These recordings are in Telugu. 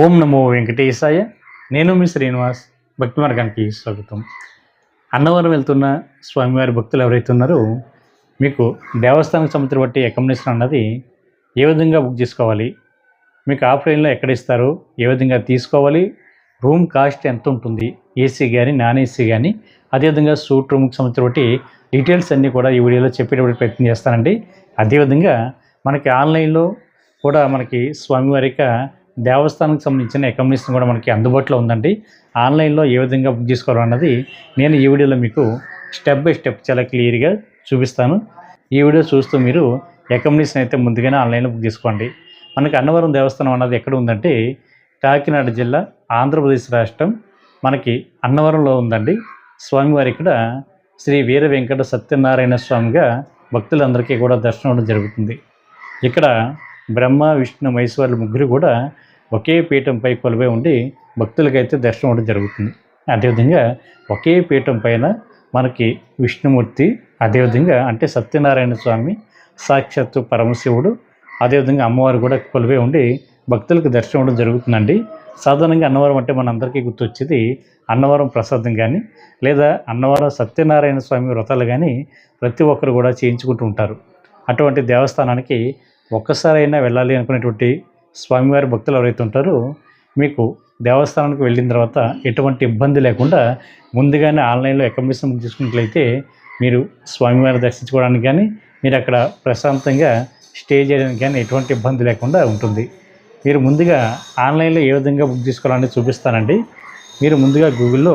ఓం నమో వెంకటేశాయ. నేను మీ శ్రీనివాస్. భక్తి మార్గానికి స్వాగతం. అన్నవరం వెళ్తున్న స్వామివారి భక్తులు ఎవరైతే ఉన్నారో మీకు దేవస్థానం సంబంధించిన బట్టి అకామిడేషన్ అన్నది ఏ విధంగా బుక్ చేసుకోవాలి? మీకు ఆఫ్లైన్లో ఎక్కడ ఇస్తారు ఏ విధంగా తీసుకోవాలి? రూమ్ కాస్ట్ ఎంత ఉంటుంది? ఏసీ కానీ నాన్ ఏసీ కానీ అదేవిధంగా సూట్ రూమ్కి సంబంధించిన బట్టి డీటెయిల్స్ అన్నీ కూడా ఈ వీడియోలో చెప్పేటప్పుడు ప్రయత్నం చేస్తానండి. అదేవిధంగా మనకి ఆన్లైన్లో కూడా మనకి స్వామివారి యొక్క దేవస్థానానికి సంబంధించిన అకామిడేషన్ కూడా మనకి అందుబాటులో ఉందండి. ఆన్లైన్లో ఏ విధంగా బుక్ చేసుకోవాలన్నది నేను ఈ వీడియోలో మీకు స్టెప్ బై స్టెప్ చాలా క్లియర్గా చూపిస్తాను. ఈ వీడియో చూస్తూ మీరు అకామిడేషన్ అయితే ముందుగానే ఆన్లైన్లో బుక్ చేసుకోండి. మనకి అన్నవరం దేవస్థానం అన్నది ఎక్కడ ఉందంటే కాకినాడ జిల్లా ఆంధ్రప్రదేశ్ రాష్ట్రం మనకి అన్నవరంలో ఉందండి. స్వామివారి ఇక్కడ శ్రీ వీర వెంకట సత్యనారాయణ స్వామిగా భక్తులందరికీ కూడా దర్శనం జరుగుతుంది. ఇక్కడ బ్రహ్మ విష్ణు మహేశ్వరులు ముగ్గురు కూడా ఒకే పీఠంపై కొలువై ఉండి భక్తులకైతే దర్శనం అవడం జరుగుతుంది. అదేవిధంగా ఒకే పీఠం పైన మనకి విష్ణుమూర్తి అదేవిధంగా అంటే సత్యనారాయణ స్వామి సాక్షాత్తు పరమశివుడు అదేవిధంగా అమ్మవారు కూడా కొలువై ఉండి భక్తులకు దర్శనం అవడం జరుగుతుందండి. సాధారణంగా అన్నవరం అంటే మనందరికీ గుర్తొచ్చేది అన్నవరం ప్రసాదం కానీ లేదా అన్నవరం సత్యనారాయణ స్వామి వ్రతాలు కానీ ప్రతి ఒక్కరు కూడా చేయించుకుంటూ ఉంటారు. అటువంటి దేవస్థానానికి ఒక్కసారైనా వెళ్ళాలి అనుకునేటువంటి స్వామివారి భక్తులు ఎవరైతే ఉంటారో మీకు దేవస్థానానికి వెళ్ళిన తర్వాత ఎటువంటి ఇబ్బంది లేకుండా ముందుగానే ఆన్లైన్లో అకామిడేషన్ బుక్ చేసుకున్నట్లయితే మీరు స్వామివారిని దర్శించుకోవడానికి కానీ మీరు అక్కడ ప్రశాంతంగా స్టే చేయడానికి కానీ ఎటువంటి ఇబ్బంది లేకుండా ఉంటుంది. మీరు ముందుగా ఆన్లైన్లో ఏ విధంగా బుక్ చేసుకోవాలని చూపిస్తానండి. మీరు ముందుగా గూగుల్లో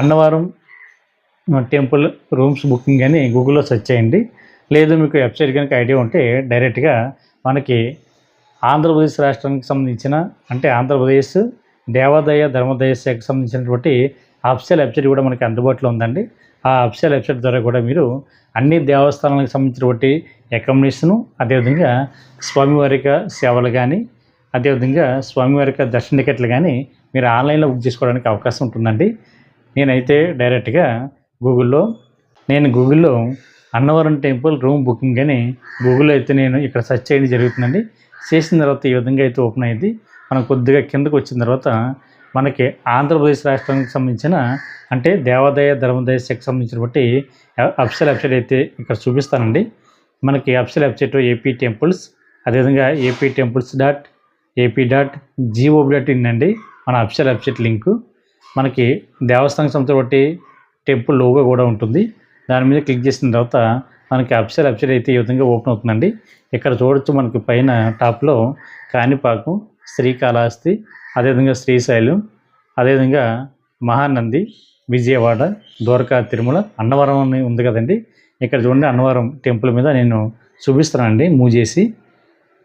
అన్నవరం టెంపుల్ రూమ్స్ బుకింగ్ అని గూగుల్లో సెర్చ్ చేయండి. లేదు మీకు వెబ్సైట్ కనుక ఐడియా ఉంటే డైరెక్ట్గా మనకి ఆంధ్రప్రదేశ్ రాష్ట్రానికి సంబంధించిన అంటే ఆంధ్రప్రదేశ్ దేవాదాయ ధర్మదాయ శాఖకు సంబంధించినటువంటి అఫిషియల్ వెబ్సైట్ కూడా మనకి అందుబాటులో ఉందండి. ఆ అఫిషియల్ వెబ్సైట్ ద్వారా కూడా మీరు అన్ని దేవస్థానాలకు సంబంధించినటువంటి అకామిడేషను అదేవిధంగా స్వామివారి సేవలు కానీ అదేవిధంగా స్వామివారి దర్శన టికెట్లు కానీ మీరు ఆన్లైన్లో బుక్ చేసుకోవడానికి అవకాశం ఉంటుందండి. నేనైతే డైరెక్ట్గా గూగుల్లో నేను గూగుల్లో అన్నవరం టెంపుల్ రూమ్ బుకింగ్ అని గూగుల్లో అయితే నేను ఇక్కడ సెర్చ్ చేయడం జరుగుతుందండి. చేసిన తర్వాత ఈ విధంగా అయితే ఓపెన్ అయింది. మనం కొద్దిగా కిందకు వచ్చిన తర్వాత మనకి ఆంధ్రప్రదేశ్ రాష్ట్రానికి సంబంధించిన అంటే దేవాదాయ ధర్మదాయ శాఖకు సంబంధించిన బట్టి అఫిషియల్ వెబ్సైట్ అయితే ఇక్కడ చూపిస్తానండి. మనకి అఫిషియల్ వెబ్సైట్ ఏపీ టెంపుల్స్ అదేవిధంగా AP temples dot AP dot GOB dot in అండి మన అఫిషియల్ వెబ్సైట్ లింకు. మనకి దేవస్థానం సంస్థ బట్టి టెంపుల్ లోగో కూడా ఉంటుంది. దాని మీద క్లిక్ చేసిన తర్వాత మనకి అఫిషియల్ వెబ్సైట్ అయితే ఈ విధంగా ఓపెన్ అవుతుందండి. ఇక్కడ చూడొచ్చు మనకి పైన టాప్లో కాణిపాకం శ్రీకాళహస్తి అదేవిధంగా శ్రీశైలం అదేవిధంగా మహానంది విజయవాడ ద్వారకా తిరుమల అన్నవరం అని ఉంది కదండి. ఇక్కడ చూడండి అన్నవరం టెంపుల్ మీద నేను చూపిస్తానండి మూవ్ చేసి.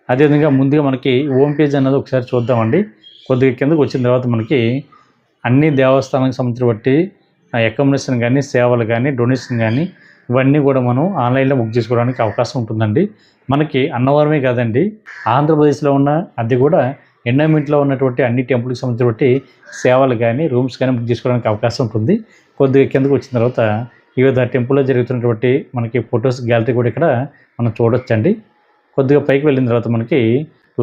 అదేవిధంగా ముందుగా మనకి హోమ్ పేజ్ అన్నది ఒకసారి చూద్దామండి. కొద్దిగా కిందకు వచ్చిన తర్వాత మనకి అన్ని దేవస్థానానికి సంబంధించి బట్టి అకామిడేషన్ కానీ సేవలు కానీ డొనేషన్ కానీ ఇవన్నీ కూడా మనం ఆన్లైన్లో బుక్ చేసుకోవడానికి అవకాశం ఉంటుందండి. మనకి అన్నవరమే కాదండి ఆంధ్రప్రదేశ్లో ఉన్న అది కూడా ఎండోమెంట్లో ఉన్నటువంటి అన్ని టెంపుల్కి సంబంధించినటువంటి సేవలు కానీ రూమ్స్ కానీ బుక్ చేసుకోవడానికి అవకాశం ఉంటుంది. కొద్దిగా కిందకు వచ్చిన తర్వాత వివిధ టెంపుల్లో జరుగుతున్నటువంటి మనకి ఫొటోస్ గ్యాలరీ కూడా ఇక్కడ మనం చూడొచ్చండి. కొద్దిగా పైకి వెళ్ళిన తర్వాత మనకి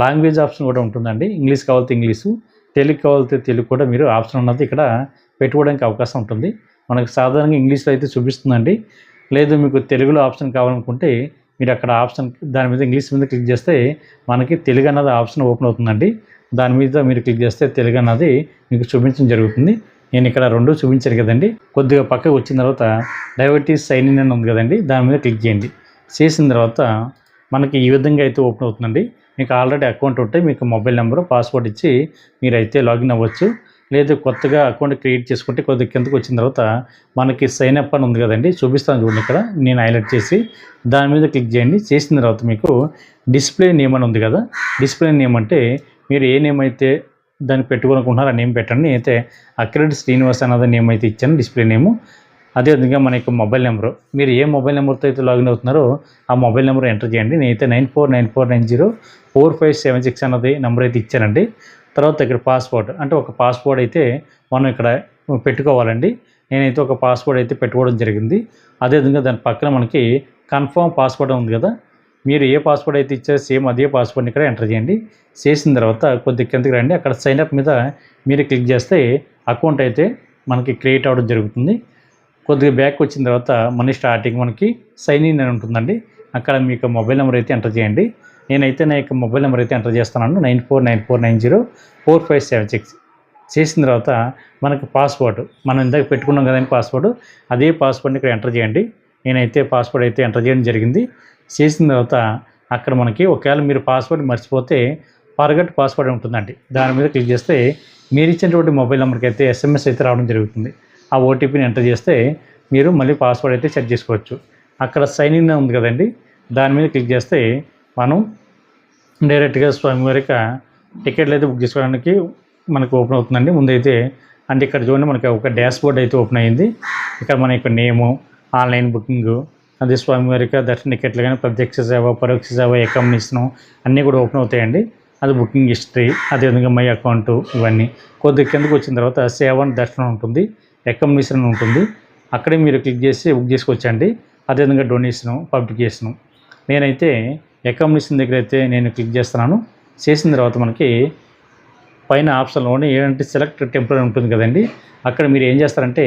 లాంగ్వేజ్ ఆప్షన్ కూడా ఉంటుందండి. ఇంగ్లీష్ కావాలితే ఇంగ్లీషు తెలుగు కావాలితే తెలుగు కూడా మీరు ఆప్షన్ ఉన్నది ఇక్కడ పెట్టుకోవడానికి అవకాశం ఉంటుంది. మనకు సాధారణంగా ఇంగ్లీష్లో అయితే చూపిస్తుందండి. లేదు మీకు తెలుగులో ఆప్షన్ కావాలనుకుంటే మీరు అక్కడ ఆప్షన్ దాని మీద ఇంగ్లీష్ మీద క్లిక్ చేస్తే మనకి తెలుగు అన్నది ఆప్షన్ ఓపెన్ అవుతుందండి. దాని మీద మీరు క్లిక్ చేస్తే తెలుగు అన్నది మీకు చూపించడం జరుగుతుంది. నేను ఇక్కడ రెండు చూపించాను కదండి. కొద్దిగా పక్కకు వచ్చిన తర్వాత డైవర్టీస్ సైన్ ఇన్ అని ఉంది కదండి దాని మీద క్లిక్ చేయండి. చేసిన తర్వాత మనకి ఈ విధంగా అయితే ఓపెన్ అవుతుందండి. మీకు ఆల్రెడీ అకౌంట్ ఉంటే మీకు మొబైల్ నెంబరు పాస్వర్డ్ ఇచ్చి మీరైతే లాగిన్ అవ్వచ్చు. లేదు కొత్తగా అకౌంట్ క్రియేట్ చేసుకుంటే కొద్దిగా కిందకు వచ్చిన తర్వాత మనకి సైన్ అప్ అని ఉంది కదండి చూపిస్తాను చూడండి ఇక్కడ. నేను హైలైట్ చేసి దాని మీద క్లిక్ చేయండి. చేసిన తర్వాత మీకు డిస్ప్లే నేమ్ అని ఉంది కదా డిస్ప్లే నేమ్ అంటే మీరు ఏ నేమ్ అయితే దాన్ని పెట్టుకోనుకుంటున్నారో ఆ నేమ్ పెట్టండి. నేనైతే అక్రెడ్ శ్రీనివాస్ అన్నది నేమ్ అయితే ఇచ్చాను డిస్ప్లే నేము అదేవిధంగా మన యొక్క మొబైల్ నెంబరు మీరు ఏ మొబైల్ నెంబర్తో అయితే లాగిన్ అవుతున్నారో ఆ మొబైల్ నెంబర్ ఎంటర్ చేయండి. నేనైతే nine four nine four nine zero four five seven six అన్నది నెంబర్ అయితే ఇచ్చానండి. తర్వాత ఇక్కడ పాస్వర్డ్. అంటే ఒక పాస్వర్డ్ అయితే మనం ఇక్కడ పెట్టుకోవాలండి. నేనైతే ఒక పాస్వర్డ్ అయితే పెట్టుకోవడం జరిగింది. అదేవిధంగా దాని పక్కన మనకి కన్ఫర్మ్ పాస్వర్డ్ ఉంది కదా. మీరు ఏ పాస్వర్డ్ అయితే ఇచ్చారో సేమ్ అదే పాస్వర్డ్ని ఇక్కడ ఎంటర్ చేయండి. చేసిన తర్వాత కొద్దిగా కిందకి రండి. అక్కడ సైన్ అప్ మీద మీరు క్లిక్ చేస్తే అకౌంట్ అయితే మనకి క్రియేట్ అవ్వడం జరుగుతుంది. కొద్దిగా బ్యాక్ వచ్చిన తర్వాత మనీ స్టార్టింగ్ మనకి సైన్ ఇన్ అని ఉంటుందండి. అక్కడ మీకు మొబైల్ నెంబర్ అయితే ఎంటర్ చేయండి. నేనైతే నా యొక్క మొబైల్ నెంబర్ అయితే ఎంటర్ చేస్తున్నాను. Nine four nine four nine zero four five seven six. చేసిన తర్వాత మనకు పాస్వర్డ్ మనం ఇందాక పెట్టుకున్నాం కదండి పాస్వర్డ్? అదే పాస్వర్డ్ని ఇక్కడ ఎంటర్ చేయండి. నేనైతే పాస్వర్డ్ అయితే ఎంటర్ చేయడం జరిగింది. చేసిన తర్వాత అక్కడ మనకి ఒకవేళ మీరు పాస్వర్డ్ మర్చిపోతే ఫర్గట్ పాస్వర్డ్ ఉంటుందండి. దాని మీద క్లిక్ చేస్తే మీరు ఇచ్చినటువంటి మొబైల్ నెంబర్కి అయితే ఎస్ఎంఎస్ అయితే రావడం జరుగుతుంది. ఆ ఓటీపీని ఎంటర్ చేస్తే మీరు మళ్ళీ పాస్వర్డ్ అయితే సెట్ చేసుకోవచ్చు. అక్కడ సైన్ ఇన్ ఉంది కదండి. దాని మీద క్లిక్ చేస్తే మనం డైరెక్ట్గా స్వామివారిక టికెట్లు అయితే బుక్ చేసుకోవడానికి మనకు ఓపెన్ అవుతుందండి. ముందైతే అంటే ఇక్కడ చూడండి మనకి ఒక డాష్ బోర్డ్ అయితే ఓపెన్ అయ్యింది ఇక్కడ మన యొక్క నేము ఆన్లైన్ బుకింగ్ అదే స్వామివారిక దర్శన టికెట్లు కానీ ప్రత్యక్ష సేవ పరోక్ష సేవ అకామిడేషన్ అన్నీ కూడా ఓపెన్ అవుతాయండి. అది బుకింగ్ హిస్టరీ అదేవిధంగా మై అకౌంట్ ఇవన్నీ. కొద్దిగా కిందకు వచ్చిన తర్వాత సేవ దర్శనం ఉంటుంది అకామిడేషన్ ఉంటుంది. అక్కడే మీరు క్లిక్ చేసి బుక్ చేసుకోవచ్చండి. అదేవిధంగా డొనేషను పబ్లికేషను. నేనైతే అకామిడేషన్ దగ్గర అయితే నేను క్లిక్ చేస్తున్నాను. చేసిన తర్వాత మనకి పైన ఆప్షన్లోనే ఏంటంటే సెలెక్ట్ టెంపుల్ అని ఉంటుంది కదండి. అక్కడ మీరు ఏం చేస్తారంటే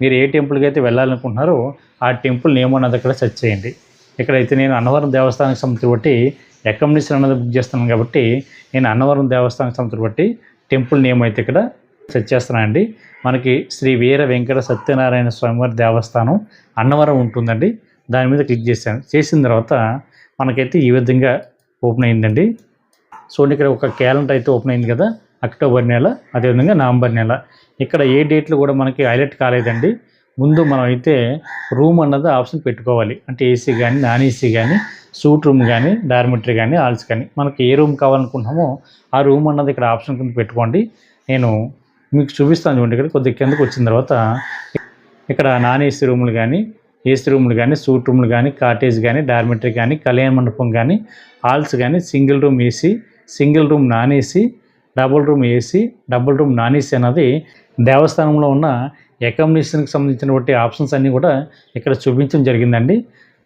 మీరు ఏ టెంపుల్కి అయితే వెళ్ళాలనుకుంటున్నారో ఆ టెంపుల్ నేమ్ అన్నది అక్కడ సెర్చ్ చేయండి. ఇక్కడైతే నేను అన్నవరం దేవస్థానానికి సంబంధించి బట్టి అకామిడేషన్ అన్నది బుక్ చేస్తున్నాను కాబట్టి నేను అన్నవరం దేవస్థానానికి సంబంధించి బట్టి టెంపుల్ నేమ్ అయితే ఇక్కడ సెర్చ్ చేస్తున్నానండి. మనకి శ్రీ వీర వెంకట సత్యనారాయణ స్వామివారి దేవస్థానం అన్నవరం ఉంటుందండి. దాని మీద క్లిక్ చేశాను. చేసిన తర్వాత మనకైతే ఈ విధంగా ఓపెన్ అయిందండి. చూడండి ఇక్కడ ఒక క్యాలెండర్ అయితే ఓపెన్ అయింది కదా అక్టోబర్ నెల అదేవిధంగా నవంబర్ నెల. ఇక్కడ ఏ డేట్లు కూడా మనకి హైలైట్ కాలేదండి. ముందు మనం అయితే రూమ్ అన్నది ఆప్షన్ పెట్టుకోవాలి. అంటే ఏసీ కానీ నాన్ ఏసీ కానీ సూట్ రూమ్ కానీ డార్మెటరీ కానీ హాల్స్ కానీ. మనకి ఏ రూమ్ కావాలనుకుంటున్నామో ఆ రూమ్ అన్నది ఇక్కడ ఆప్షన్ కింద పెట్టుకోండి. నేను మీకు చూపిస్తాను చూడండి ఇక్కడ కొద్దిగా కిందకు వచ్చిన తర్వాత. ఇక్కడ నాన్ ఏసీ రూములు కానీ ఏసీ రూమ్లు కానీ సూట్ రూమ్లు కానీ కాటేజ్ కానీ డార్మెటరీ కానీ కళ్యాణ మండపం కానీ హాల్స్ కానీ single room AC single room non AC double room AC double room non AC అన్నది దేవస్థానంలో ఉన్న అకామిడేషన్కి సంబంధించినటువంటి ఆప్షన్స్ అన్నీ కూడా ఇక్కడ చూపించడం జరిగిందండి.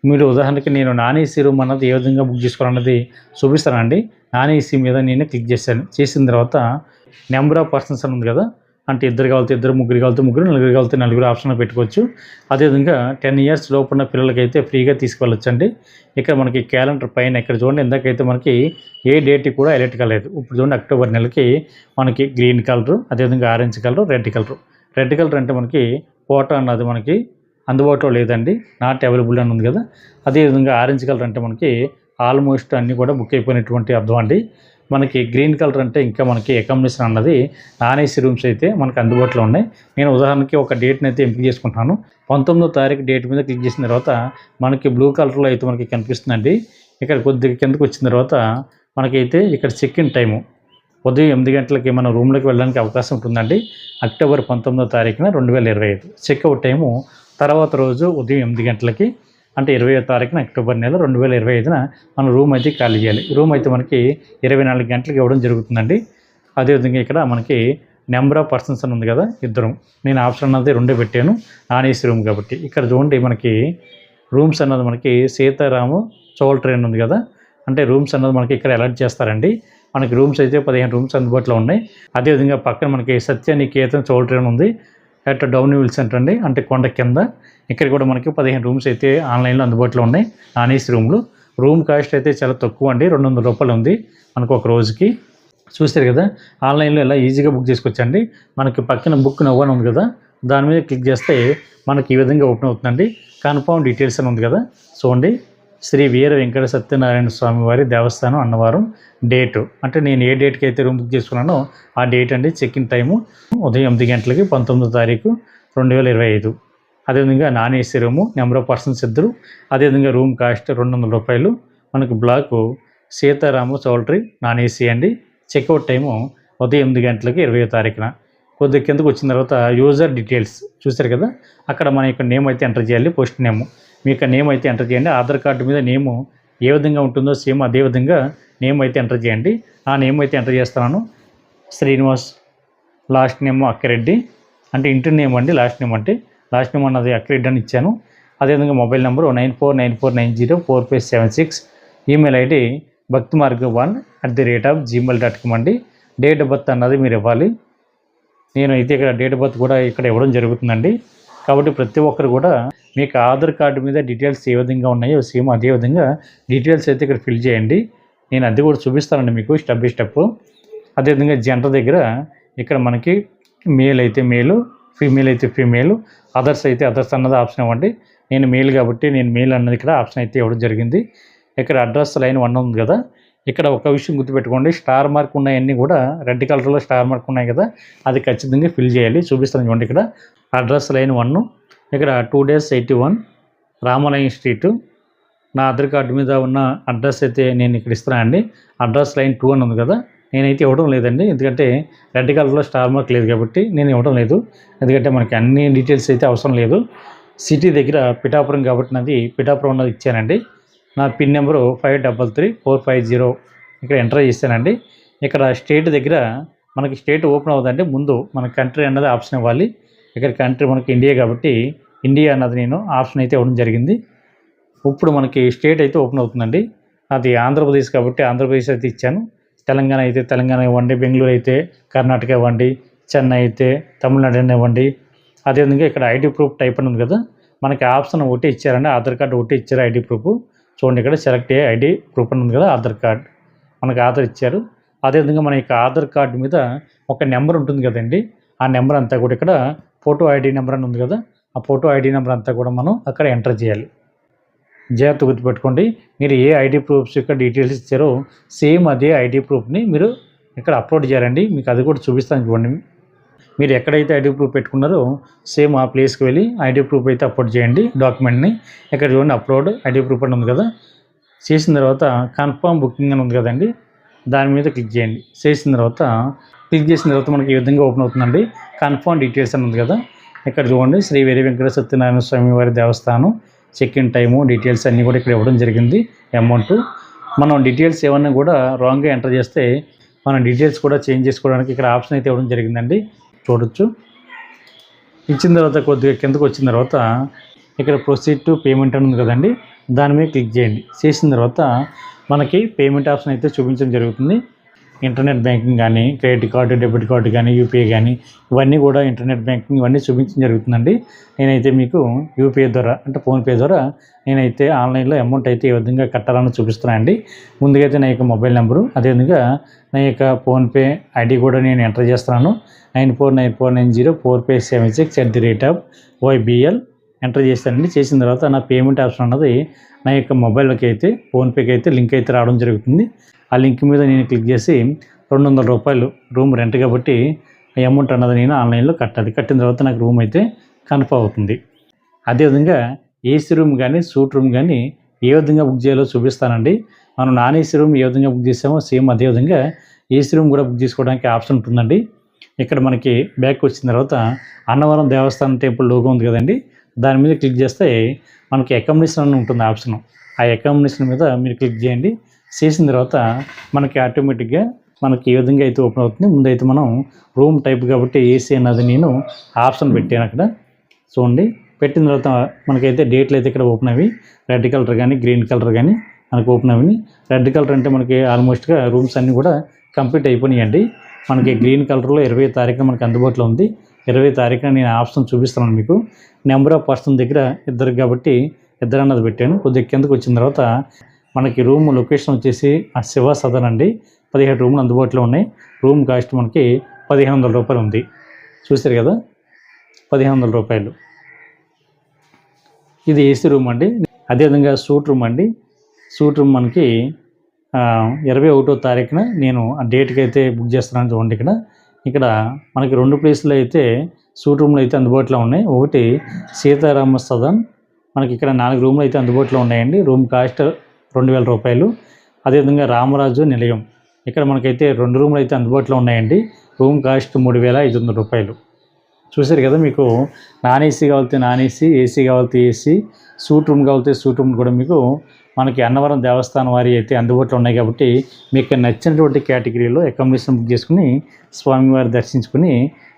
మీరు ఉదాహరణకి నేను నాన్ ఏసీ రూమ్ అన్నది ఏ విధంగా బుక్ చేసుకోవాలన్నది చూపిస్తానండి. నాన్ ఏసీ మీద నేను క్లిక్ చేశాను. చేసిన తర్వాత నెంబర్ ఆఫ్ పర్సన్స్ అని ఉంది కదా అంటే ఇద్దరు కావాలితే ఇద్దరు ముగ్గురు కావాలితే ముగ్గురు నలుగురు కావాలితే నలుగురు ఆప్షన్లో పెట్టుకోవచ్చు. అదేవిధంగా టెన్ ఇయర్స్ లోపున్న పిల్లలకైతే ఫ్రీగా తీసుకువెళ్ళొచ్చు అండి ఇక్కడ మనకి క్యాలెండర్ పైన ఇక్కడ చూడండి ఇందాకైతే మనకి ఏ డేట్ కూడా హైలైట్ కాలేదు. ఇప్పుడు చూడండి అక్టోబర్ నెలకి మనకి గ్రీన్ కలరు అదేవిధంగా orange colour red colour. Red colour అంటే మనకి ఫోటో అన్నది మనకి అందుబాటులో లేదండి నాట్ అవైలబుల్ అని ఉంది కదా. అదేవిధంగా ఆరెంజ్ కలర్ అంటే మనకి ఆల్మోస్ట్ అన్నీ కూడా బుక్ అయిపోయినటువంటి అర్థం అండి. మనకి గ్రీన్ కలర్ అంటే ఇంకా మనకి అకామిడేషన్ అన్నది నాన్ ఏసీ రూమ్స్ అయితే మనకి అందుబాటులో ఉన్నాయి. నేను ఉదాహరణకి ఒక డేట్ని అయితే ఎంపిక చేసుకుంటున్నాను. పంతొమ్మిదో తారీఖు డేట్ మీద క్లిక్ చేసిన తర్వాత మనకి బ్లూ కలర్లో అయితే మనకి కనిపిస్తుందండి. ఇక్కడ కొద్దిగా కిందకు వచ్చిన తర్వాత మనకైతే ఇక్కడ చెక్ ఇన్ టైము ఉదయం ఎనిమిది గంటలకి మన రూమ్లోకి వెళ్ళడానికి అవకాశం ఉంటుందండి. అక్టోబర్ పంతొమ్మిదో తారీఖున రెండు వేల ఇరవై ఐదు. చెక్అవుట్ టైము తర్వాత రోజు ఉదయం ఎనిమిది గంటలకి అంటే ఇరవై తారీఖున అక్టోబర్ నెల రెండు వేల ఇరవై ఐదున మనం రూమ్ అయితే ఖాళీ చేయాలి. రూమ్ అయితే మనకి ఇరవై నాలుగు గంటలకు ఇవ్వడం జరుగుతుందండి. అదేవిధంగా ఇక్కడ మనకి నెంబర్ ఆఫ్ పర్సన్స్ అని ఉంది కదా ఇద్దరం. నేను ఆప్షన్ అన్నది రెండే పెట్టాను. నాన్ ఏసీ రూమ్ కాబట్టి. ఇక్కడ చూడండి మనకి రూమ్స్ అన్నది మనకి సీతారాము చోల్ ట్రైన్ ఉంది కదా. అంటే రూమ్స్ అన్నది మనకి ఇక్కడ అలర్ట్ చేస్తారండి. మనకి రూమ్స్ అయితే పదిహేను రూమ్స్ అందుబాటులో ఉన్నాయి. అదేవిధంగా పక్కన మనకి సత్యనికేతన్ చోల్ ట్రైన్ ఉంది. అట్ డౌన్ హిల్ సెంటర్ అండి. అంటే కొండ కింద. ఇక్కడ కూడా మనకి పదిహేను రూమ్స్ అయితే ఆన్లైన్లో అందుబాటులో ఉన్నాయి. నాన్ ఏసీ రూమ్లు రూమ్ కాస్ట్ అయితే చాలా తక్కువ అండి. రెండు వందల రూపాయలు ఉంది మనకు ఒక రోజుకి. చూస్తారు కదా? ఆన్లైన్లో ఇలా ఈజీగా బుక్ చేసుకోవచ్చండి. మనకి పక్కన బుక్ నవ్వని ఉంది కదా? దాని మీద క్లిక్ చేస్తే మనకి ఈ విధంగా ఓపెన్ అవుతుందండి. కన్ఫర్మ్ డీటెయిల్స్ అని ఉంది కదా? చూడండి. శ్రీ వీర వెంకట సత్యనారాయణ స్వామి వారి దేవస్థానం అన్నవరం డేటు. అంటే నేను ఏ డేట్కి అయితే రూమ్ బుక్ చేసుకున్నానో ఆ డేట్ అండి చెక్ ఇన్ టైము ఉదయం ఎనిమిది గంటలకి పంతొమ్మిదో తారీఖు రెండు వేల ఇరవై ఐదు. అదేవిధంగా non AC room number of persons ఇద్దరు. అదేవిధంగా రూమ్ కాస్ట్ రెండు వందల రూపాయలు. మనకు block Sitarama choultry non AC అండి. చెక్అవుట్ టైము ఉదయం ఎనిమిది గంటలకి ఇరవై తారీఖున. కొద్ది కిందకు వచ్చిన తర్వాత యూజర్ డీటెయిల్స్ చూశారు కదా? అక్కడ మన యొక్క నేమ్ అయితే ఎంటర్ చేయాలి పోస్ట్ నేమ్. మీ యొక్క నేమ్ అయితే ఎంటర్ చేయండి. ఆధార్ కార్డు మీద నేము ఏ విధంగా ఉంటుందో సేమ్ అదే విధంగా నేమ్ అయితే ఎంటర్ చేయండి. ఆ నేమ్ అయితే ఎంటర్ చేస్తున్నాను శ్రీనివాస్ లాస్ట్ నేమ్ అక్కిరెడ్డి. అంటే ఇంటి నేమ్ అండి లాస్ట్ నేమ్ అంటే లాస్ట్ నేమ్ అన్నది అక్కిరెడ్డి అని ఇచ్చాను. అదేవిధంగా mobile number nine four nine four nine zero four five seven six. Email ID Bhakti Margam one at the rate of Gmail dot com అండి. డేట్ ఆఫ్ బర్త్ అన్నది మీరు ఇవ్వాలి. నేను అయితే ఇక్కడ డేట్ ఆఫ్ బర్త్ కూడా ఇక్కడ ఇవ్వడం జరుగుతుందండి. కాబట్టి ప్రతి ఒక్కరు కూడా మీకు ఆధార్ కార్డు మీద డీటెయిల్స్ ఏ విధంగా ఉన్నాయో సేమ్ అదే విధంగా డీటెయిల్స్ అయితే ఇక్కడ ఫిల్ చేయండి. నేను అది కూడా చూపిస్తానండి మీకు స్టెప్ బై స్టెప్. అదేవిధంగా జెండర్ దగ్గర ఇక్కడ మనకి మేల్ అయితే మేలు ఫీమేల్ అయితే ఫీమేల్ అదర్స్ అయితే అదర్స్ అన్నది ఆప్షన్ ఇవ్వండి. నేను మేల్ కాబట్టి నేను మేల్ అన్నది ఇక్కడ ఆప్షన్ అయితే ఇవ్వడం జరిగింది. ఇక్కడ అడ్రస్ లైన్ వన్ ఉంది కదా. ఇక్కడ ఒక విషయం గుర్తుపెట్టుకోండి. స్టార్ మార్క్ ఉన్నాయన్నీ కూడా రెడ్ కలర్లో స్టార్ మార్క్ ఉన్నాయి కదా. అది ఖచ్చితంగా ఫిల్ చేయాలి. చూపిస్తాను చూడండి ఇక్కడ. అడ్రస్ లైన్ వన్ ఇక్కడ two dash eighty one Ramalayam street. నా ఆధార్ కార్డు మీద ఉన్న అడ్రస్ అయితే నేను ఇక్కడ ఇస్తున్నానండి అడ్రస్ లైన్ టూ అని ఉంది కదా నేనైతే ఇవ్వడం లేదండి. ఎందుకంటే రెడ్ కలర్లో స్టార్ మార్క్ లేదు కాబట్టి నేను ఇవ్వడం లేదు. ఎందుకంటే మనకి అన్ని డీటెయిల్స్ అయితే అవసరం లేదు. సిటీ దగ్గర పిఠాపురం కాబట్టి నాది పిఠాపురం ఉన్నది ఇచ్చానండి. నా pin number five double three four five zero. ఇక్కడ ఎంటర్ చేశానండి ఇక్కడ స్టేట్ దగ్గర మనకి స్టేట్ ఓపెన్ అవుతుందంటే ముందు మన కంట్రీ అన్నది ఆప్షన్ ఇవ్వాలి. ఇక్కడ కంట్రీ మనకి ఇండియా కాబట్టి ఇండియా అన్నది నేను ఆప్షన్ అయితే ఇవ్వడం జరిగింది. ఇప్పుడు మనకి స్టేట్ అయితే ఓపెన్ అవుతుందండి. అది ఆంధ్రప్రదేశ్ కాబట్టి ఆంధ్రప్రదేశ్ అయితే ఇచ్చాను. తెలంగాణ అయితే తెలంగాణ ఇవ్వండి బెంగళూరు అయితే కర్ణాటక ఇవ్వండి చెన్నై అయితే తమిళనాడు అయినా ఇవ్వండి. అదేవిధంగా ఇక్కడ ఐడి ప్రూఫ్ టైప్ అని ఉంది కదా మనకి ఆప్షన్ ఒకటి ఇచ్చారండి. ఆధార్ కార్డు ఒకటి ఇచ్చారు ఐడి ప్రూఫ్. చూడండి ఇక్కడ సెలెక్ట్ అయ్యే ఐడి ప్రూఫ్ అని ఉంది కదా ఆధార్ కార్డ్. మనకు ఆధార్ ఇచ్చారు. అదేవిధంగా మన యొక్క ఆధార్ కార్డు మీద ఒక నెంబర్ ఉంటుంది కదండి. ఆ నెంబర్ అంతా కూడా ఇక్కడ ఫోటో ఐడి నెంబర్ అని ఉంది కదా ఆ ఫోటో ఐడి నెంబర్ అంతా కూడా మనం అక్కడ ఎంటర్ చేయాలి. జాగ్రత్త గుర్తుపెట్టుకోండి మీరు ఏ ఐడి ప్రూఫ్స్ యొక్క డీటెయిల్స్ ఇచ్చారో సేమ్ అదే ఐడి ప్రూఫ్ని మీరు ఇక్కడ అప్లోడ్ చేయాలండి. మీకు అది కూడా చూపిస్తాను చూడండి. మీరు ఎక్కడైతే ఐడి ప్రూఫ్ పెట్టుకున్నారో సేమ్ ఆ ప్లేస్కి వెళ్ళి ఐడి ప్రూఫ్ అయితే అప్లోడ్ చేయండి డాక్యుమెంట్ని. ఇక్కడ చూడండి అప్లోడ్ ఐడి ప్రూఫ్ అని ఉంది కదా. చేసిన తర్వాత కన్ఫర్మ్ బుకింగ్ అని ఉంది కదండి దాని మీద క్లిక్ చేయండి. చేసిన తర్వాత క్లిక్ చేసిన తర్వాత మనకి ఈ విధంగా ఓపెన్ అవుతుందండి. కన్ఫర్మ్ డీటెయిల్స్ అని ఉంది కదా. ఇక్కడ చూడండి శ్రీ వేరే వెంకట సత్యనారాయణ స్వామి వారి దేవస్థానం చెక్ ఇన్ టైము డీటెయిల్స్ అన్నీ కూడా ఇక్కడ ఇవ్వడం జరిగింది అమౌంట్ మనం డీటెయిల్స్ ఏమన్నా కూడా రాంగ్గా ఎంటర్ చేస్తే మనం డీటెయిల్స్ కూడా చేంజ్ చేసుకోవడానికి ఇక్కడ ఆప్షన్ అయితే ఇవ్వడం జరిగిందండి. చూడొచ్చు. ఇచ్చిన తర్వాత కొద్దిగా కిందకు వచ్చిన తర్వాత ఇక్కడ ప్రొసీడ్ టు పేమెంట్ అని ఉంది కదండి. దాని మీద క్లిక్ చేయండి. చేసిన తర్వాత మనకి పేమెంట్ ఆప్షన్ అయితే చూపించడం జరుగుతుంది. ఇంటర్నెట్ బ్యాంకింగ్ కానీ క్రెడిట్ కార్డు డెబిట్ కార్డు కానీ యూపీఐ కానీ ఇవన్నీ కూడా ఇంటర్నెట్ బ్యాంకింగ్ ఇవన్నీ చూపించడం జరుగుతుందండి. నేనైతే మీకు యూపీఐ ద్వారా అంటే ఫోన్పే ద్వారా నేనైతే ఆన్లైన్లో అమౌంట్ అయితే ఏ విధంగా కట్టాలని చూపిస్తున్నాను అండి. ముందుగా నా యొక్క మొబైల్ నెంబరు అదేవిధంగా నా యొక్క ఫోన్పే ఐడి కూడా నేను ఎంటర్ చేస్తున్నాను. Nine four nine four nine zero four five seven six at the rate of YBL enter చేశానండి. చేసిన తర్వాత నా పేమెంట్ ఆప్షన్ అన్నది నా యొక్క మొబైల్కి అయితే ఫోన్పేకి అయితే లింక్ అయితే రావడం జరుగుతుంది. ఆ లింక్ మీద నేను క్లిక్ చేసి రెండు వందల రూపాయలు రూమ్ రెంట్ కాబట్టి ఆ అమౌంట్ అన్నది నేను ఆన్లైన్లో కట్టాలి. కట్టిన తర్వాత నాకు రూమ్ అయితే కన్ఫర్మ్ అవుతుంది. అదేవిధంగా ఏసీ రూమ్ కానీ సూట్ రూమ్ కానీ ఏ విధంగా బుక్ చేయాలో చూపిస్తానండి. మనం నాన్ ఏసీ రూమ్ ఏ విధంగా బుక్ చేసామో సేమ్ అదే విధంగా ఏసీ రూమ్ కూడా బుక్ చేసుకోవడానికి ఆప్షన్ ఉంటుందండి. ఇక్కడ మనకి బ్యాక్ వచ్చిన తర్వాత అన్నవరం దేవస్థానం టెంపుల్ లోగో ఉంది కదండి. దాని మీద క్లిక్ చేస్తే మనకి అకామిడేషన్ అని ఉంటుంది ఆప్షన్ ఆ అకామిడేషన్ మీద మీరు క్లిక్ చేయండి. చేసిన తర్వాత మనకి ఆటోమేటిక్గా మనకి ఏ విధంగా అయితే ఓపెన్ అవుతుంది ముందైతే మనం రూమ్ టైప్ కాబట్టి ఏసీ అన్నది నేను ఆప్షన్ పెట్టాను అక్కడ. చూడండి. పెట్టిన తర్వాత మనకైతే డేట్లు అయితే ఇక్కడ ఓపెన్ అవి రెడ్ కలర్ కానీ గ్రీన్ కలర్ కానీ మనకు ఓపెన్ అవి రెడ్ కలర్ అంటే మనకి ఆల్మోస్ట్గా రూమ్స్ అన్నీ కూడా కంప్లీట్ అయిపోయినాయండి. మనకి గ్రీన్ కలర్లో ఇరవై తారీఖున మనకి అందుబాటులో ఉంది. ఇరవై తారీఖున నేను ఆప్షన్ చూపిస్తున్నాను మీకు. నెంబర్ ఆఫ్ పర్సన్ దగ్గర ఇద్దరు కాబట్టి ఇద్దరు అన్నది పెట్టాను. కొద్దిగా కిందకు వచ్చిన తర్వాత మనకి రూమ్ లొకేషన్ వచ్చేసి ఆ శివ సదన్ అండి. పదిహేడు రూములు అందుబాటులో ఉన్నాయి. రూమ్ కాస్ట్ మనకి పదిహేను వందల రూపాయలు ఉంది. చూసారు కదా? పదిహేను వందల రూపాయలు. ఇది ఏసీ రూమ్ అండి. అదేవిధంగా సూట్ రూమ్ అండి. సూట్ రూమ్ మనకి ఇరవై ఒకటో తారీఖున నేను ఆ డేట్కి అయితే బుక్ చేస్తున్నాను చూడండి ఇక్కడ. ఇక్కడ మనకి రెండు ప్లేసులు అయితే సూట్ రూమ్లు అయితే అందుబాటులో ఉన్నాయి. ఒకటి సీతారామ సదన్. మనకి ఇక్కడ నాలుగు రూమ్లు అయితే అందుబాటులో ఉన్నాయండి. రూమ్ కాస్ట్ రెండు వేల రూపాయలు. అదేవిధంగా రామరాజు నిలయం. ఇక్కడ మనకైతే రెండు రూమ్లు అయితే అందుబాటులో ఉన్నాయండి. రూమ్ కాస్ట్ మూడు వేల ఐదు వందల రూపాయలు. చూసారు కదా మీకు? నాన్ ఏసీ కావాలితే నాన్ ఏసీ ఏసీ కావాలితే ఏసీ సూట్ రూమ్ కావాలితే సూట్ రూమ్ కూడా మీకు మనకి అన్నవరం దేవస్థానం వారి అయితే అందుబాటులో ఉన్నాయి కాబట్టి మీకు నచ్చినటువంటి కేటగిరీలో అకామిడేషన్ బుక్ చేసుకుని స్వామివారి దర్శించుకుని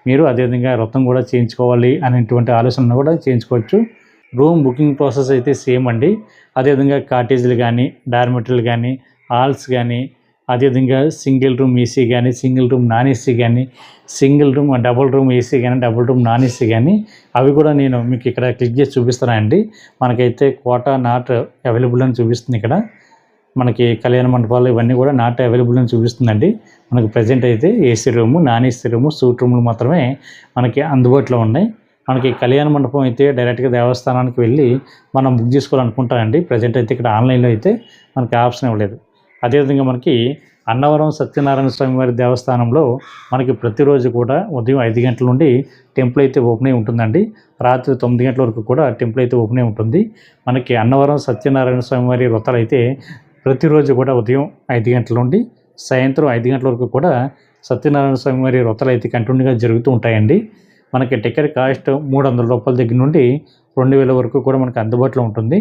మీరు అదేవిధంగా వ్రతం కూడా చేయించుకోవాలి అనేటువంటి ఆలోచన కూడా చేయించుకోవచ్చు. రూమ్ బుకింగ్ ప్రాసెస్ అయితే సేమ్ అండి. అదేవిధంగా కాటేజీలు కానీ డార్మెటరీలు కానీ హాల్స్ కానీ అదేవిధంగా సింగిల్ రూమ్ ఏసీ కానీ సింగిల్ రూమ్ నాన్ ఏసీ కానీ single room double room AC కానీ డబుల్ రూమ్ నాన్ ఏసీ కానీ అవి కూడా నేను మీకు ఇక్కడ క్లిక్ చేసి చూపిస్తానండి మనకైతే కోటా నాట్ అవైలబుల్ అని చూపిస్తుంది ఇక్కడ. మనకి కళ్యాణ మండపాలు ఇవన్నీ కూడా నాట్ అవైలబుల్ అని చూపిస్తుందండి. మనకి ప్రజెంట్ అయితే AC room non AC room suite రూములు మాత్రమే మనకి అందుబాటులో ఉన్నాయి. మనకి కళ్యాణ మండపం అయితే డైరెక్ట్గా దేవస్థానానికి వెళ్ళి మనం బుక్ చేసుకోవాలనుకుంటానండి ప్రజెంట్ అయితే ఇక్కడ ఆన్లైన్లో అయితే మనకి ఆప్షన్ ఇవ్వలేదు. అదేవిధంగా మనకి అన్నవరం సత్యనారాయణ స్వామి వారి దేవస్థానంలో మనకి ప్రతిరోజు కూడా ఉదయం ఐదు గంటల నుండి టెంపుల్ అయితే ఓపెన్ అయి ఉంటుందండి. రాత్రి తొమ్మిది గంటల వరకు కూడా టెంపుల్ అయితే ఓపెన్ అయి ఉంటుంది. మనకి అన్నవరం సత్యనారాయణ స్వామి వారి వ్రతాలు అయితే ప్రతిరోజు కూడా ఉదయం ఐదు గంటల నుండి సాయంత్రం ఐదు గంటల వరకు కూడా సత్యనారాయణ స్వామి వారి వ్రతాలు అయితే కంటిన్యూగా జరుగుతూ ఉంటాయండి. మనకి టికెట్ కాస్ట్ మూడు వందల రూపాయల దగ్గర నుండి రెండు వేల వరకు కూడా మనకు అందుబాటులో ఉంటుంది.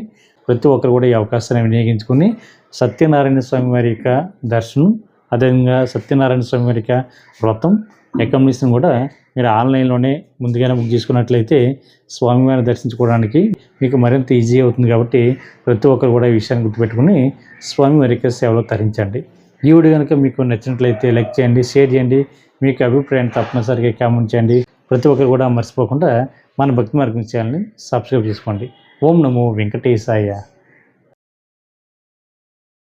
ప్రతి ఒక్కరు కూడా ఈ అవకాశాన్ని వినియోగించుకుని సత్యనారాయణ స్వామి వారి యొక్క దర్శనం అదేవిధంగా సత్యనారాయణ స్వామి వారి యొక్క వ్రతం అకామిడేషన్ కూడా మీరు ఆన్లైన్లోనే ముందుగానే బుక్ చేసుకున్నట్లయితే స్వామివారిని దర్శించుకోవడానికి మీకు మరింత ఈజీ అవుతుంది కాబట్టి ప్రతి ఒక్కరు కూడా ఈ విషయాన్ని గుర్తుపెట్టుకుని స్వామివారి యొక్క సేవలో తరించండి. ఈ వీడియో కనుక మీకు నచ్చినట్లయితే లైక్ చేయండి షేర్ చేయండి మీకు అభిప్రాయాన్ని తప్పనిసరిగా కామెంట్ చేయండి. ప్రతి ఒక్కరు కూడా మర్చిపోకుండా మన భక్తి మార్గం ఛానల్ని సబ్స్క్రైబ్ చేసుకోండి. ఓం నమో వెంకటేశాయ.